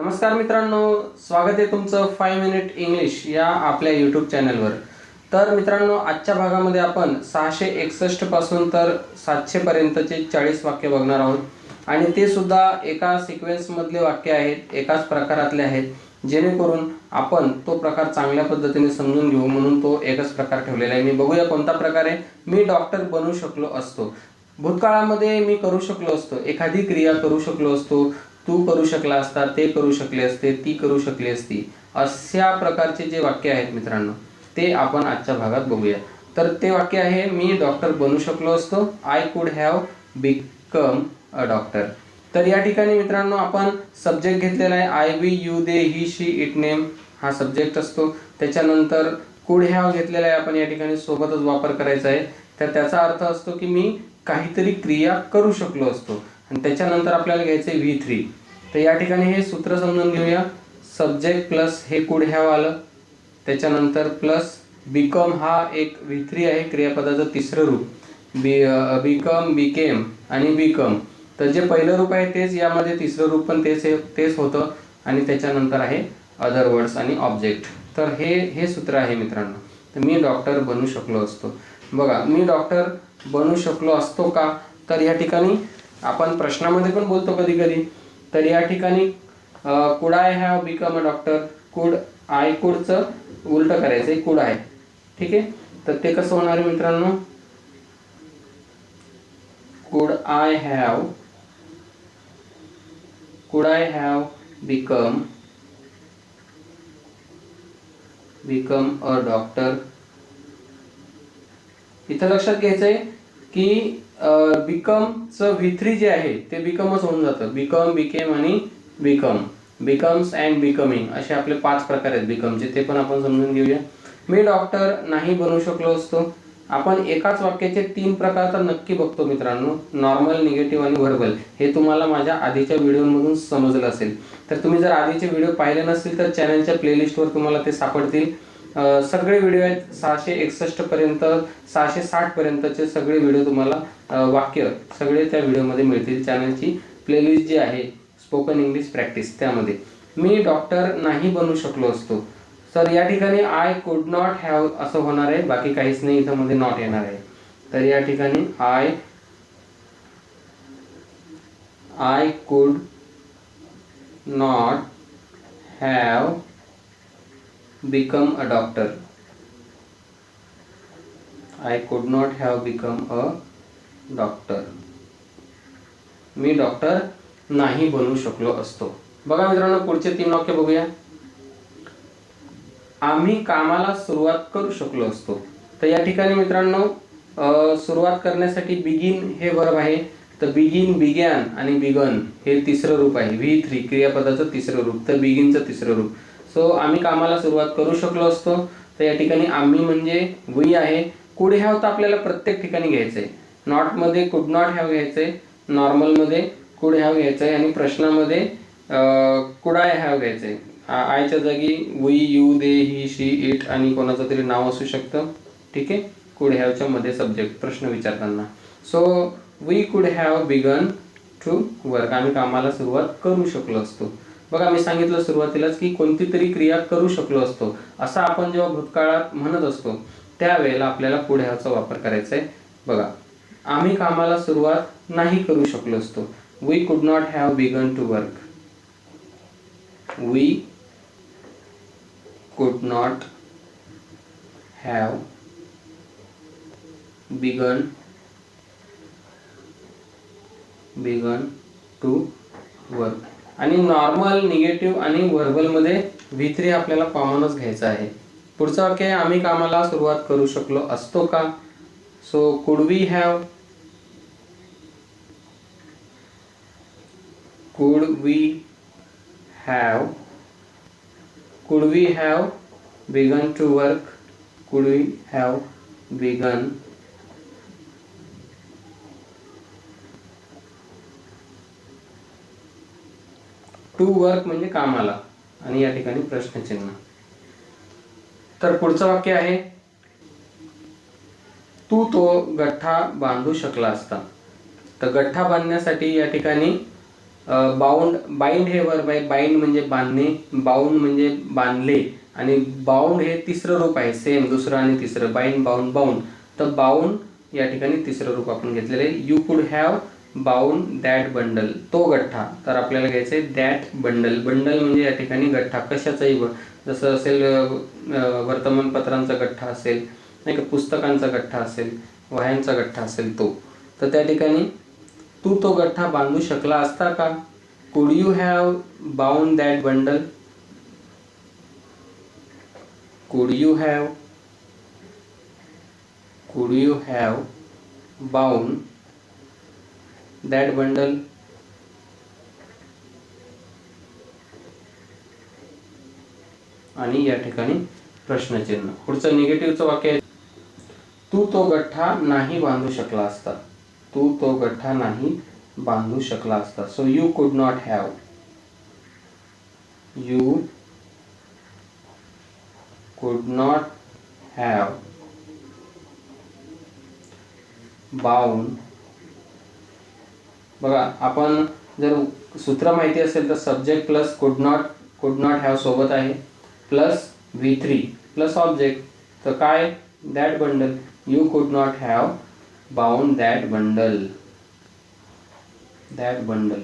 नमस्कार मित्रांनो स्वागत आहे तुमचं फाय मिनिट इंग्लिश या आपल्या यूट्यूब चॅनलवर तर मित्रांनो आजच्या भागामध्ये आपण सहाशे एकसष्टपासून तर सातशे पर्यंतचे चाळीस वाक्य बघणार आहोत. आणि ते सुद्धा एका सिक्वेन्समधले वाक्य आहेत एकाच प्रकारातले आहेत. जेणेकरून आपण तो प्रकार चांगल्या पद्धतीने समजून घेऊ म्हणून तो एकच प्रकार ठेवलेला आहे. मी बघूया कोणता प्रकार आहे. मी डॉक्टर बनू शकलो असतो. भूतकाळामध्ये मी करू शकलो असतो. एखादी क्रिया करू शकलो असतो. तू करू शकला असता ते करू शकले असते ती करू शकली असती अशा प्रकारचे जे वाक्य आहेत मित्रांनो ते आपण आजच्या भागात बघूया. तर ते वाक्य आहे मी डॉक्टर बनू शकलो असतो I could have become a doctor तर या ठिकाणी मित्रांनो आपण सब्जेक्ट घेतलेला आहे I we you they he she it name हा सब्जेक्ट असतो. त्याच्यानंतर कुड हॅव घेतलेला आहे आपण या ठिकाणी सोबतच वापर करायचा आहे. तर त्याचा अर्थ असतो की मी काहीतरी क्रिया करू शकलो असतो. आणि त्याच्यानंतर आपल्याला घ्यायचं आहे व्ही थ्री तर या ठिकाणी हे सूत्र समजून घेऊया. सब्जेक्ट प्लस हे कुड आलं त्याच्यानंतर प्लस बीकॉम हा एक व्ही थ्री आहे क्रियापदाचं तिसरं रूप. बी बीकॉम बी केम आणि बीकॉम तर जे पहिलं रूप आहे तेच यामध्ये तिसरं रूप पण तेच आहे तेच होतं. आणि त्याच्यानंतर आहे अदर वर्ड्स आणि ऑब्जेक्ट तर हे हे सूत्र आहे मित्रांनो. तर मी डॉक्टर बनू शकलो असतो. बघा मी डॉक्टर बनू शकलो असतो का? तर या ठिकाणी आपण प्रश्नामध्ये पण बोलतो कधी कधी तर या ठिकाणी could I have become a doctor. Could I कुडचं उलट करायचं आहे कुड आहे. ठीक आहे? तर ते कसं होणार आहे मित्रांनो? Could I have could I have become become a doctor. इथं लक्षात घ्यायचं आहे की बिकमचं व्ही थ्री जे आहे ते बिकमच होऊन जातं. बिकम बिकेम आणि बिकम बिकम्स अँड बिकमिंग असे आपले पाच प्रकार आहेत बिकमचे ते पण आपण समजून घेऊया. मी डॉक्टर नाही बनू शकलो असतो. आपण एकाच वाक्याचे तीन प्रकार तर नक्की बघतो मित्रांनो. नॉर्मल निगेटिव्ह आणि व्हर्बल हे तुम्हाला माझ्या आधीच्या व्हिडिओमधून समजलं असेल. तर तुम्ही जर आधीचे व्हिडिओ पाहिले नसतील तर चॅनलच्या प्लेलिस्टवर तुम्हाला ते सापडतील. सगळे व्हिडिओ आहेत. सहाशे एकसष्ट पर्यंत सहाशे साठ पर्यंतचे सगळे व्हिडिओ तुम्हाला वाक्य सगळे त्या व्हिडिओमध्ये मिळतील. चॅनलची प्लेलिस्ट जी आहे स्पोकन इंग्लिश प्रॅक्टिस त्यामध्ये. मी डॉक्टर नाही बनू शकलो असतो. तर या ठिकाणी आय कुड नॉट हॅव असं होणार आहे. बाकी काहीच नाही इथं मध्ये नॉट येणार आहे. तर या ठिकाणी I I could not have become a doctor I could not have become a doctor me doctor नाही बनू शकलो असतो. बघा मित्रांनो पुढचे तीन वाक्य बघूया. आम्ही कामाला सुरुवात करू शकलो असतो. तर या ठिकाणी मित्रांनो सुरुवात करण्यासाठी बिगिन हे वर्ब आहे. तर बिगिन बिग्यान आणि बिगन हे तिसरं रूप आहे. व्ही थ्री क्रियापदाचं तिसरं रूप. तर बिगिनचं तिसरं रूप. सो आम्ही कामाला सुरुवात करू शकलो असतो. तर या ठिकाणी आम्ही म्हणजे वी आहे. कुड हॅव तर आपल्याला प्रत्येक ठिकाणी घ्यायचं आहे नॉटमध्ये कुड नॉट हॅव घ्यायचं आहे नॉर्मलमध्ये कुड हॅव घ्यायचं आहे आणि प्रश्नामध्ये कुड आय हॅव घ्यायचं आहे आयच्या जागी we you they he she it आणि कोणाचं तरी नाव असू शकतं. ठीक आहे? कुड हॅवच्या मध्ये सब्जेक्ट प्रश्न विचारताना. So we could have begun to work आम्ही कामाला सुरुवात करू शकलो असतो. बघा मी सांगितलं सुरुवातीलाच की कोणती तरी क्रिया करू शकलो असतो असं आपण जेव्हा भूतकाळात म्हणत असतो त्यावेळेला आपल्याला पुढे ह्याचा वापर करायचा आहे. बघा आम्ही कामाला सुरुवात नाही करू शकलो असतो. We could not have begun to work we could not have begun begun to work आणि नॉर्मल निगेटिव्ह आणि व्हर्बलमध्ये व्ही थ्री आपल्याला कॉमनच घ्यायचं आहे. पुढचं वाक्य आहे आम्ही कामाला सुरुवात करू शकलो असतो का? So could we have could we have could we have begun to work could we have begun to work म्हणजे कामाला. आणि या ठिकाणी प्रश्नचिन्ह. तर पुढचं वाक्य आहे तू तो गठ्ठा बांधू शकला असता. तर गठ्ठा बांधण्यासाठी या ठिकाणी बाउंड बाइंड हे वर्ब आहे. बाइंड म्हणजे बांधणे बाउंड म्हणजे बांधले. आणि बाउंड हे तिसरं रूप आहे. सेम दुसरं आणि तिसरं. बाइंड बाउंड बाउंड तर बाउंड या ठिकाणी तिसरं रूप आपण घेतलेलं आहे. You could have bound that bundle तो गठ्ठा. तर आपल्याला घ्यायचं आहे दॅट बंडल. बंडल म्हणजे या ठिकाणी गठ्ठा. कशाचाही जसं असेल वर्तमानपत्रांचा गठ्ठा असेल नाही का पुस्तकांचा गठ्ठा असेल वह्यांचा गठ्ठा असेल तो. तर त्या ठिकाणी तू तो गठ्ठा बांधू शकला असता का? Could you have bound that bundle could you have could you have bound that bundle आणि या ठिकाणी प्रश्नचिन्ह. पुढचं निगेटिव्हचं वाक्य आहे. तू तो गठ्ठा नाही बांधू शकला असता. तू तो गठ्ठा नाही बांधू शकला असता. So you could not have you could not have bound बघा आपण जर सूत्र माहिती असेल तर subject plus could not could not have सोबत आहे. Plus V three plus object तर काय? That bundle you could not have bound that bundle that bundle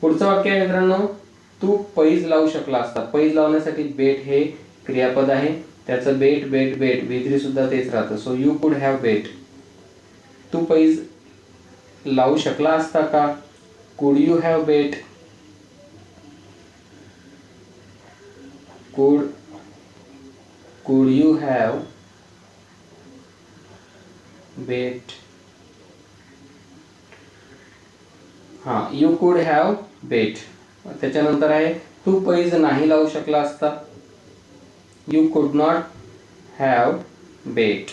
पुढचं वाक्य आहे मित्रांनो तू पैज लावू शकला असता. पैज लावण्यासाठी बेट हे क्रियापद आहे. त्याचं बेट बेट बेट विद्री सुद्धा तेच राहतं. So you could have bet तू पैज लावू शकला असता का? कुड यू हॅव बेट कुड कुड यू हॅव बेट हा यू कुड हॅव बेट त्याच्यानंतर आहे तू पैज नाही लावू शकला असता. You could not have bait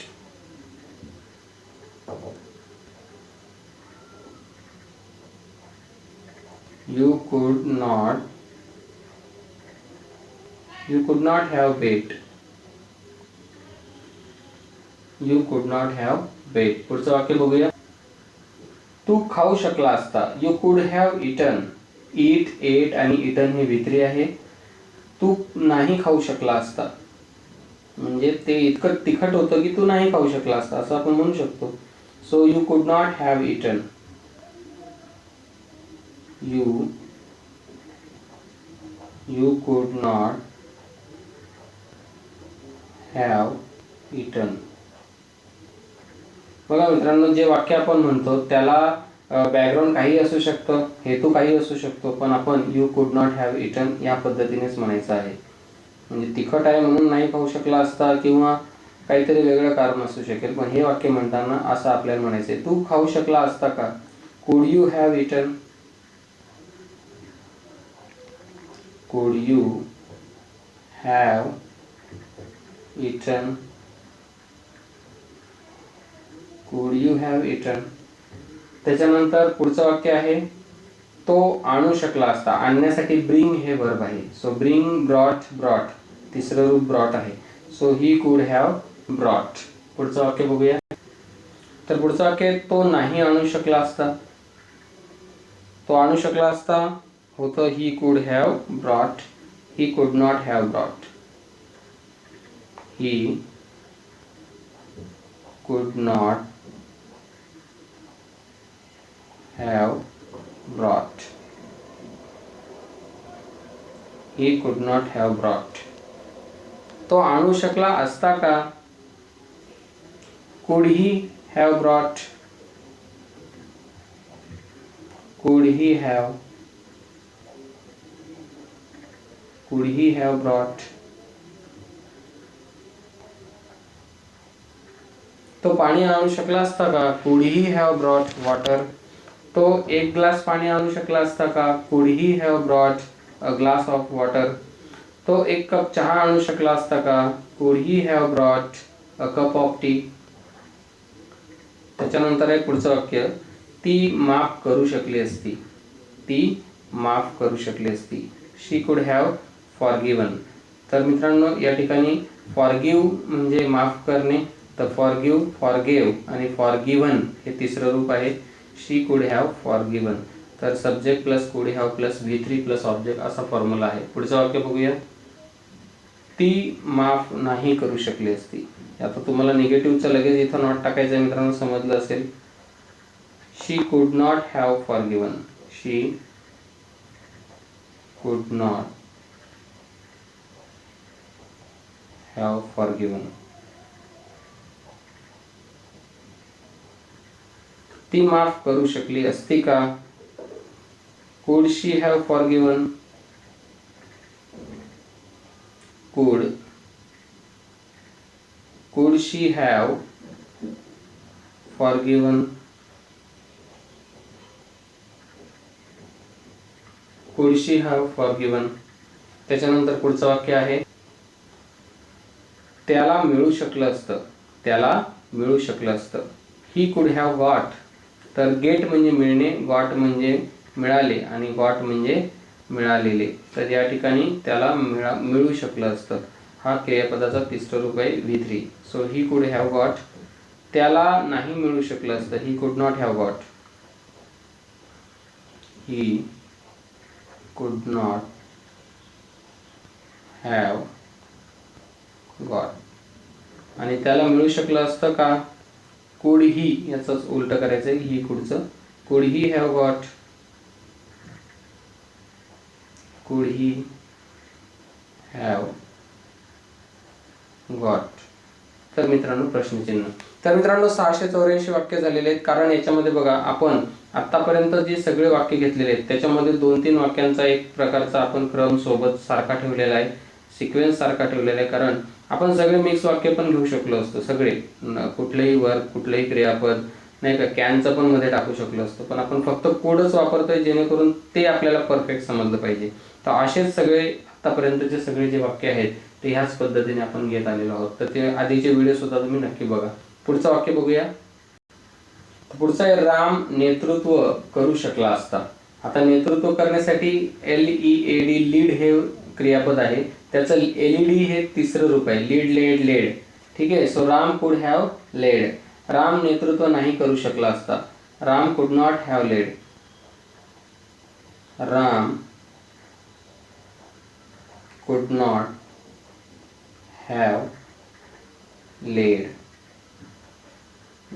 you could not you could not have bet. You could not have bet. पुढचं वाक्य बघूया. तू खाऊ शकला असता. You could have eaten eat ate आणि इटन हे विक्री आहे. तू नाही खाऊ शकला असता. म्हणजे ते इतकं तिखट होतं की तू नाही खाऊ शकला असता असं आपण म्हणू शकतो. So you could not have eaten you you could not have eaten बघा मित्रांनो जे वाक्य आपण म्हणतो त्याला बॅकग्राऊंड काही असू शकतं हेतू काही असू शकतो पण आपण you could not have eaten या पद्धतीनेच म्हणायचं आहे. म्हणजे तिखट आहे म्हणून नाही खाऊ शकला असता किंवा काहीतरी वेगळं कारण असू शकेल पण हे वाक्य म्हणताना असं आपल्याला म्हणायचं आहे तू खाऊ शकला असता का? Could you have eaten could you have eaten could you have eaten त्याच्यानंतर पुढचं वाक्य आहे तो आणू शकला असता. आणण्यासाठी ब्रिंग हे वर्ब आहे. सो ब्रिंग ब्रॉट ब्रॉट तिसरं रूप ब्रॉट आहे. So he could have brought पुढचं वाक्य बघूया. तर पुढचं वाक्य तो नाही आणू शकला असता. तो आणू शकला असता. होतं he could have brought he could not have brought he could not have brought. He could not have brought. तो आणू शकला असता का? Could he have brought? Could he have? Could he have brought? तो पाणी आणू शकला असता का? Could he have brought water तो एक ग्लास पाणी आणू शकला असता का? Could he have brought a glass of water तो एक कप चहा आणू शकला असता का? Could he have brought a cup of tea त्याच्यानंतर आहे पुढचं वाक्य ती माफ करू शकली असती. ती माफ करू शकली असती. शी कुड हॅव फॉरगिवन तर मित्रांनो या ठिकाणी फॉरगिव म्हणजे माफ करणे तर फॉर गिव्ह फॉर गेव आणि फॉर हे तिसरं रूप आहे. She could have forgiven तर subject plus could have plus V three plus object असा फॉर्म्युला आहे. पुढचं वाक्य बघूया. ती माफ नाही करू शकली असती. आता तुम्हाला निगेटिव्हचं लगेच इथं नॉट टाकायचं मित्रांनो समजलं असेल. She could not have forgiven she could not have for given ती माफ करू शकली असती का? कुड शी हॅव फॉर गिवन कुड कुड शी हॅव फॉर गिवन कुड शी हॅव फॉर गिवन त्याच्यानंतर पुढचं वाक्य आहे. त्याला मिळू शकलं असतं. त्याला मिळू शकलं असतं. ही कुड हॅव गॉट तर गेट म्हणजे मिळणे गॉट म्हणजे मिळाले आणि गॉट म्हणजे मिळालेले. तर या ठिकाणी त्याला मिळा मिळू शकलं असतं. हा क्रियापदाचा तिसरं रूप आहे V three so he could have got त्याला नाही मिळू शकलं असतं. ही could not have got he could not have got आणि त्याला मिळू शकलं असतं का? कुड ही याचंच उलट करायचं आहे ही कुडचं could he have got could he have got. तर मित्रांनो प्रश्नचिन्ह. तर मित्रांनो सहाशे चौऱ्याऐंशी वाक्य झालेले आहेत. कारण याच्यामध्ये बघा आपण आतापर्यंत जे सगळे वाक्य घेतलेले आहेत त्याच्यामध्ये दोन तीन वाक्यांचा एक प्रकारचा आपण क्रम सोबत सारखा ठेवलेला आहे. सिक्वेन्स सारखा ठेवलेला आहे. कारण आपण सगळे मिक्स वाक्य पण घेऊ शकलो असतो सगळे. कुठलेही वर्ग कुठलेही क्रियापद नाही का कॅनचं पण मध्ये टाकू शकलो असतो. पण आपण फक्त कोडच वापरतोय जेणेकरून ते आपल्याला परफेक्ट समजलं पाहिजे. तर असेच सगळे आतापर्यंतचे सगळे जे वाक्य आहेत ते ह्याच पद्धतीने आपण घेत आलेलो आहोत. तर ते आधीचे व्हिडिओ सुद्धा तुम्ही नक्की बघा. पुढचं वाक्य बघूया. पुढचं आहे राम नेतृत्व करू शकला असता. आता नेतृत्व करण्यासाठी L E A D lead हे क्रियापद आहे. त्याचं एल ई डी हे तिसरं रूप आहे. लीड लेड लेड ठीक आहे? सो राम कुड हॅव लेड राम नेतृत्व नाही करू शकला असता. Ram could not have led Ram could not have led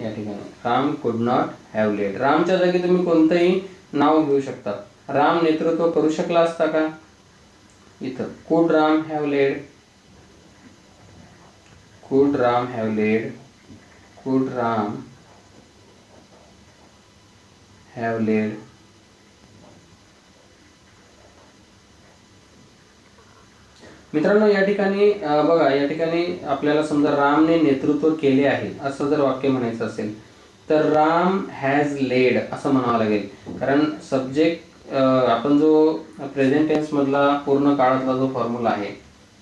या ठिकाणी. Ram could not have laid रामच्या जागी तुम्ही कोणतंही नाव घेऊ शकता. राम नेतृत्व करू शकला असता का? इथं. कुड राम हॅव लेड. कुड राम हॅव लेड. कुड राम हॅव लेड. मित्रांनो या ठिकाणी बघा या ठिकाणी आपल्याला समजा रामने नेतृत्व केले आहे असं जर वाक्य म्हणायचं असेल तर राम हॅज लेड असं म्हणावं लागेल. कारण सब्जेक्ट आपण जो प्रेझेंट टेन्समधला पूर्ण काळातला जो फॉर्म्युला आहे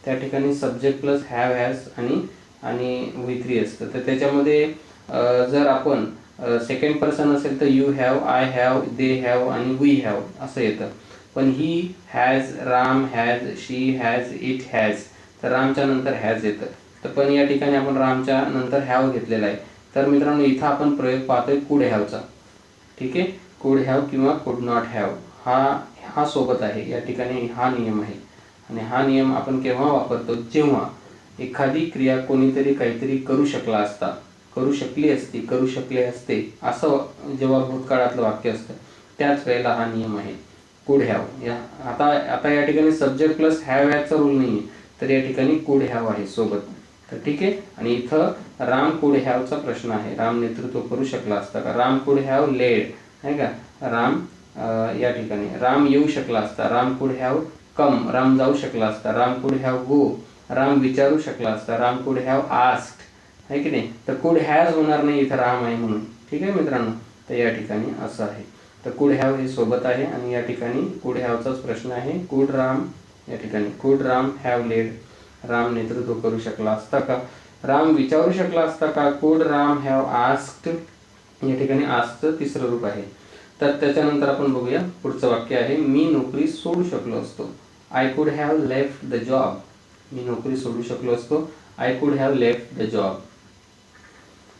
त्या ठिकाणी सब्जेक्ट प्लस हॅव हॅज आणि आणि विथ्री असतं. तर त्याच्यामध्ये जर आपण सेकंड पर्सन असेल तर you have I have they have आणि वी हॅव असं येतं. पण he has Ram has she has it has तर रामच्या नंतर हॅज येतं. तर पण या ठिकाणी आपण रामच्या नंतर हॅव घेतलेला आहे. तर मित्रांनो इथं आपण प्रयोग पाहतोय कुड हॅवचा ठीक आहे? कुड हॅव किंवा कुड नॉट हॅव हा हा सोबत आहे. या ठिकाणी हा नियम आहे. आणि हा नियम आपण केव्हा वापरतो? जेव्हा एखादी क्रिया कोणीतरी काहीतरी करू शकला असता करू शकली असती करू शकले असते असं जेव्हा भूतकाळातलं वाक्य असतं त्याच वेळेला हा नियम आहे. कुड हॅव या आता आता या ठिकाणी सब्जेक्ट प्लस हॅव हॅवचा रूल नाही तर या ठिकाणी कुड हॅव आहे सोबत. तर ठीक आहे? आणि इथं राम कुड हॅवचा प्रश्न आहे. राम नेतृत्व करू शकला असता का? राम कुड हॅव लेड नाही का? राम या ठिकाणी. राम येऊ शकला असता राम कुड हॅव कम राम जाऊ शकला असता राम कुड हॅव गो राम विचारू शकला असता राम कुड हॅव आस्ट. आहे की नाही? तर कुड हॅज होणार नाही इथं राम आहे म्हणून. ठीक आहे मित्रांनो? तर या ठिकाणी असं आहे. तर कुड हॅव हे सोबत आहे आणि या ठिकाणी कुड हॅवचाच प्रश्न आहे. कुड राम या ठिकाणी. कुड राम हॅव लेड. राम नेतृत्व करू शकला असता का? राम विचारू शकला असता का? कुड राम हॅव आस्क्ड या ठिकाणी आस्कचं तिसरं रूप आहे. तर त्याच्यानंतर आपण बघूया पुढचं वाक्य आहे मी नोकरी सोडू शकलो असतो. I could have left the job मी नोकरी सोडू शकलो असतो. I could have left the job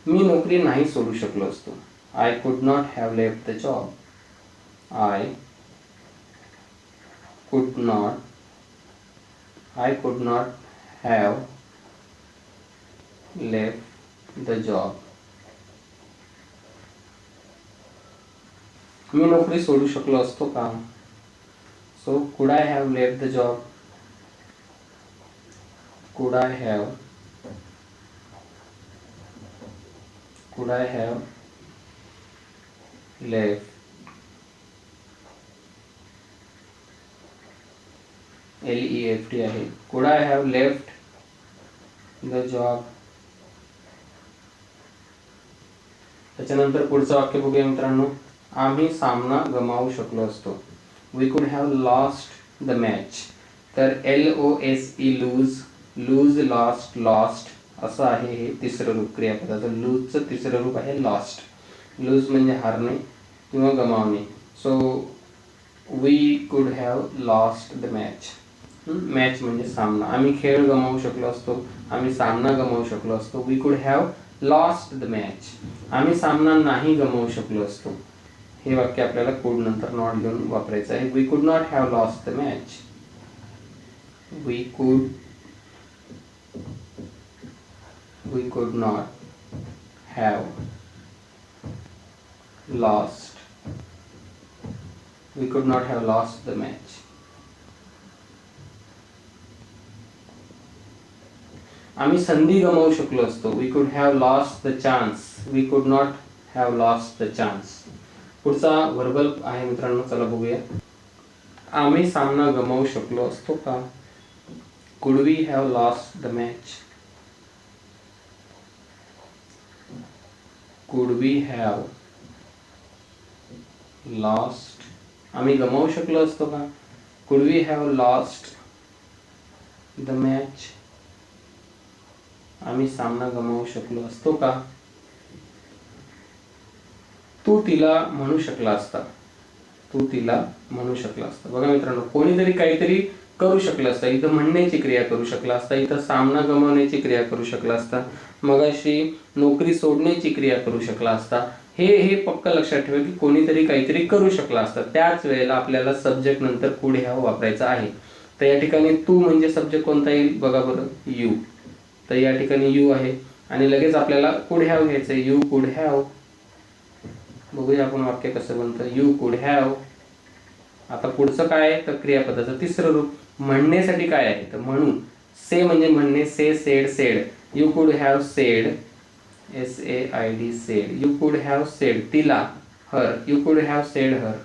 मी नोकरी नाही सोडू शकलो असतो. I could not have left the job I could not I could not have left the job मी नोकरी सोडू शकलो असतो का? So could I have left the job could I have could I have left L E F T आहे. Could I have left the job त्याच्यानंतर पुढचं वाक्य बघूया मित्रांनो. आम्ही सामना गमावू शकलो असतो. We could have lost the match तर L O S E lose lose lost lost असं आहे हे तिसरं रूप क्रियापदाचं. लूजचं तिसरं रूप आहे लॉस्ट लूज म्हणजे हारणे किंवा गमावणे. So we could have lost the match match म्हणजे सामना. आम्ही खेळ गमावू शकलो असतो. आम्ही सामना गमावू शकलो असतो. We could have lost the match आम्ही सामना नाही गमावू शकलो असतो. हे वाक्य आपल्याला कुड नंतर नॉट घेऊन वापरायचं आहे. We could not have lost the match we could we could not have lost we could not have lost the match आम्ही संधी गमावू शकलो असतो. We could have lost the chance we could not have lost the chance पुढचा verbal आहे मित्रांनो चला बघूया. आम्ही सामना गमावू शकलो असतो का? Could we have lost the match could we have lost आम्ही गमावू शकलो असतो का? Could we have lost the match आम्ही सामना गमावू शकलो असतो का? तू तिला म्हणू शकला असता. तू तिला म्हणू शकला असता. बघा मित्रांनो कोणीतरी काहीतरी करू शकला असतं. इथं म्हणण्याची क्रिया करू शकला असता. इथं सामना गमावण्याची क्रिया करू शकला असता. मग अशी नोकरी सोडण्याची क्रिया करू शकला असता. हे हे पक्क लक्षात ठेवा की कोणीतरी काहीतरी करू शकला असता. त्याच वेळेला आपल्याला सब्जेक्ट नंतर पुढे हा वापरायचा आहे. तर या ठिकाणी तू म्हणजे सब्जेक्ट कोणता येईल? बघा बरं यू तर या ठिकाणी यू आहे. आणि लगेच आपल्याला कुड हॅव घ्यायचं आहे यू कुड हॅव. बघूया आपण वाक्य कसं बनतं. यू कुड हॅव आता पुढचं काय आहे? तर क्रियापदाचं तिसरं रूप म्हणण्यासाठी काय आहे? तर म्हणून. से म्हणजे म्हणणे say said said. You could have said S A I D said you could have said तिला her you could have said her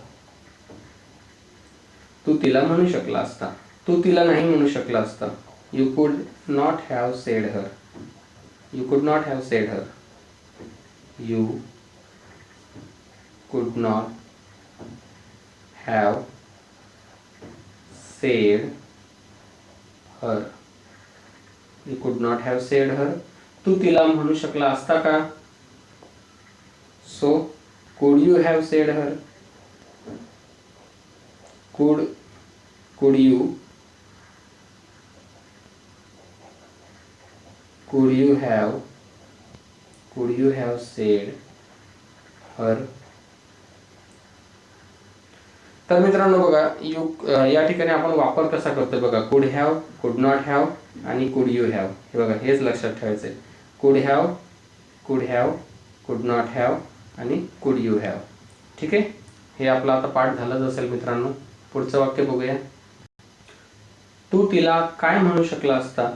तू तिला म्हणू शकला असता. तू तिला नाही म्हणू शकला असता. You could not have said her you could not have said her you could not have said her. You could not have said her. तू तिला म्हणू शकला असता का सो कुड you have said her could could you could you have could you have said her तर मित्रांनो बघा यू या ठिकाणी आपण वापर कसा करतो बघा. कुड हॅव कुड नॉट हॅव आणि कुड यू हॅव हे बघा हेच लक्षात ठेवायचं आहे कुड हॅव कुड हॅव कुड नॉट हॅव आणि कुड यू हॅव ठीक आहे? हे आपलं आता पाठ झालंच असेल मित्रांनो. पुढचं वाक्य बघूया. तू तिला काय म्हणू शकला असता?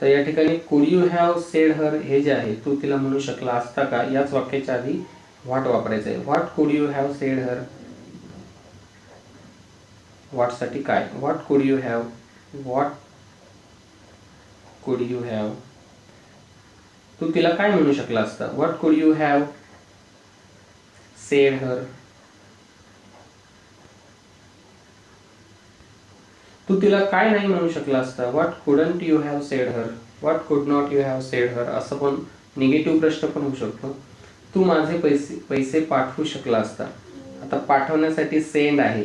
तर या ठिकाणी कुड यू हॅव सेड हर हे जे आहे तू तिला म्हणू शकला असता का? याच वाक्याच्या आधी व्हॉट वापरायचं आहे what could you have said her वॉटसाठी काय? What could you have? What could you have? तू तिला काय म्हणू शकला असता? What could you have? Said her. तू तिला काय नाही म्हणू शकला असता? What couldn't you have said her? What could not you have said her? असं पण निगेटिव्ह प्रश्न पण होऊ शकतो. तू माझे पैसे पैसे पाठवू शकला असता. आता पाठवण्यासाठी सेंड आहे.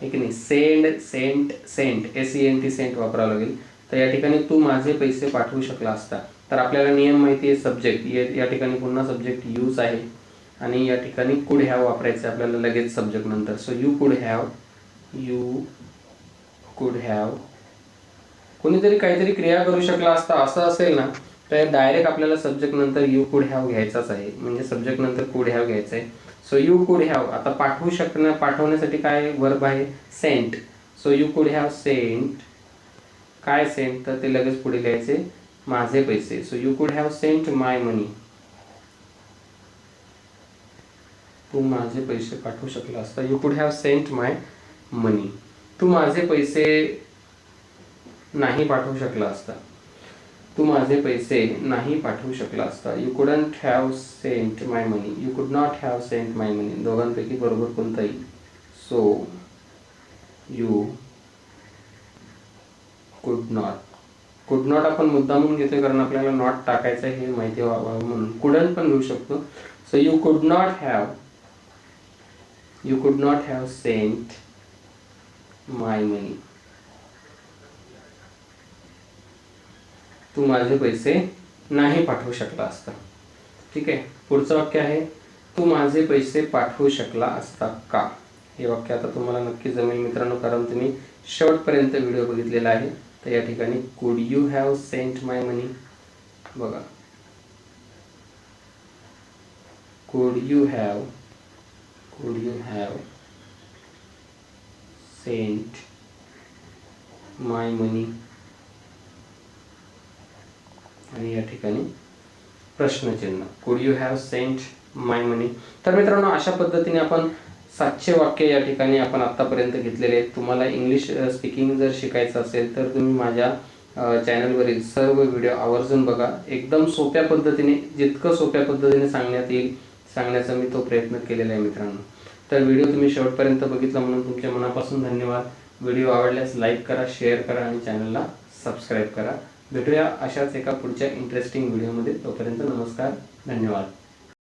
हे की नाही? Send sent sent S E N T sent वापरावं लागेल. तर या ठिकाणी तू माझे पैसे पाठवू शकला असता. तर आपल्याला नियम माहिती आहे सब्जेक्ट या ठिकाणी पुन्हा सब्जेक्ट यूज आहे. आणि या ठिकाणी कुड हॅव वापरायचं आहे आपल्याला लगेच सब्जेक्ट नंतर. So you could have you could have कोणीतरी काहीतरी क्रिया करू शकला असता असं असेल ना तर डायरेक्ट आपल्याला सब्जेक्ट नंतर यू कुड हॅव घ्यायचाच आहे. म्हणजे सब्जेक्ट नंतर कुड हॅव घ्यायचं आहे सो यू कुड हॅव आता पाठवू शकणं पाठवण्यासाठी काय वर्ब आहे? Sent so you could have sent काय सेंट तर ते लगेच पुढे लिहायचे माझे पैसे. So you could have sent my money तू माझे पैसे पाठवू शकला असता. You could have sent my money तू माझे पैसे नाही पाठवू शकला असता. तू माझे पैसे नाही पाठवू शकला असता. You couldn't have sent my money you could not have sent my money दोघांपैकी बरोबर कोणता येईल so you could not could not आपण मुद्दामून घेतोय कारण आपल्याला नॉट टाकायचं आहे हे माहिती व्हावं म्हणून. कुडंट पण घेऊ शकतो. So you could not have you could not have sent my money तू माझे पैसे नाही पाठवू शकला असता. ठीक आहे? पुढचं वाक्य आहे तू माझे पैसे पाठवू शकला असता का? हे वाक्य आता तुम्हाला नक्की जमेल मित्रांनो कारण तुम्ही शेवटपर्यंत व्हिडिओ बघितलेला आहे. तर या ठिकाणी could you have sent my money बघा. Could you have could you have sent my money आणि या ठिकाणी प्रश्नचिन्ह. Could you have sent my money तर मित्रांनो अशा पद्धतीने आपण सातशे वाक्य या ठिकाणी आपण आत्तापर्यंत घेतलेले आहेत. तुम्हाला इंग्लिश स्पीकिंग जर शिकायचं असेल तर तुम्ही माझ्या चॅनलवरील सर्व व्हिडिओ आवर्जून बघा. एकदम सोप्या पद्धतीने जितकं सोप्या पद्धतीने सांगण्यात येईल सांगण्याचा मी तो प्रयत्न केलेला आहे मित्रांनो. तर व्हिडिओ तुम्ही शेवटपर्यंत बघितला म्हणून तुमच्या मनापासून धन्यवाद. व्हिडिओ आवडल्यास लाईक करा शेअर करा आणि चॅनलला सबस्क्राईब करा. भेटूया अशाच एका पुढच्या इंटरेस्टिंग व्हिडिओमध्ये तोपर्यंत नमस्कार धन्यवाद.